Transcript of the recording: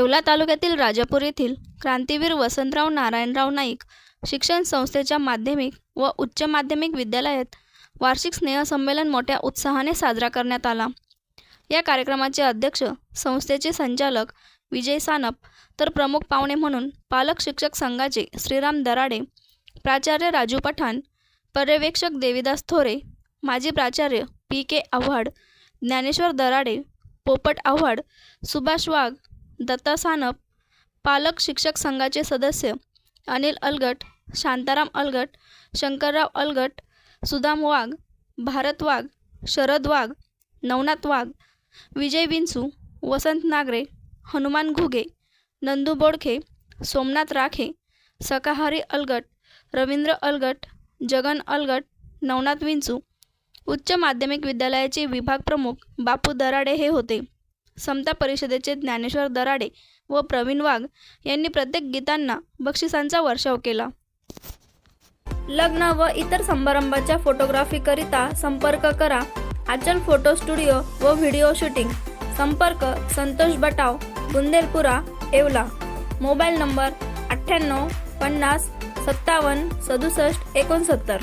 येवला तालुक्यातील राजापूर येथील क्रांतीवीर वसंतराव नारायणराव नाईक शिक्षण संस्थेच्या माध्यमिक व उच्च माध्यमिक विद्यालयात वार्षिक स्नेहसंमेलन मोठ्या उत्साहाने साजरा करण्यात आला. या कार्यक्रमाचे अध्यक्ष संस्थेचे संचालक विजय सानप तर प्रमुख पाहुणे म्हणून पालक शिक्षक संघाचे श्रीराम दराडे प्राचार्य राजू पठाण पर्यवेक्षक देविदास थोरे माजी प्राचार्य पी के आव्हाड ज्ञानेश्वर दराडे पोपट आव्हाड सुभाष वाघ दत्ता सानप पालक शिक्षक संघाचे सदस्य अनिल अलगट शांताराम अलगट शंकरराव अलगट सुदाम वाघ भारत वाघ शरद वाघ नवनाथ वाघ विजय विंचू वसंत नागरे हनुमान घुगे नंदू बोडखे सोमनाथ राखे सकाहारी अलगट रवींद्र अलगट जगन अलगट नवनाथ विंचू उच्च माध्यमिक विद्यालयाचे विभाग प्रमुख बापू दराडे हे होते. समता परिषदेचे ज्ञानेश्वर दराडे व प्रवीण वाघ यांनी प्रत्येक गीतांना बक्षिसांचा वर्षाव केला. लग्न व इतर समारंभाच्या फोटोग्राफीकरिता संपर्क करा. आचल फोटो स्टुडिओ व व्हिडिओ शूटिंग. संपर्क संतोष बटाव बुंदेलपुरा येवला. मोबाईल नंबर अठ्ठ्याण्णव पन्नास सत्तावन्न सदुसष्ट एकोणसत्तर.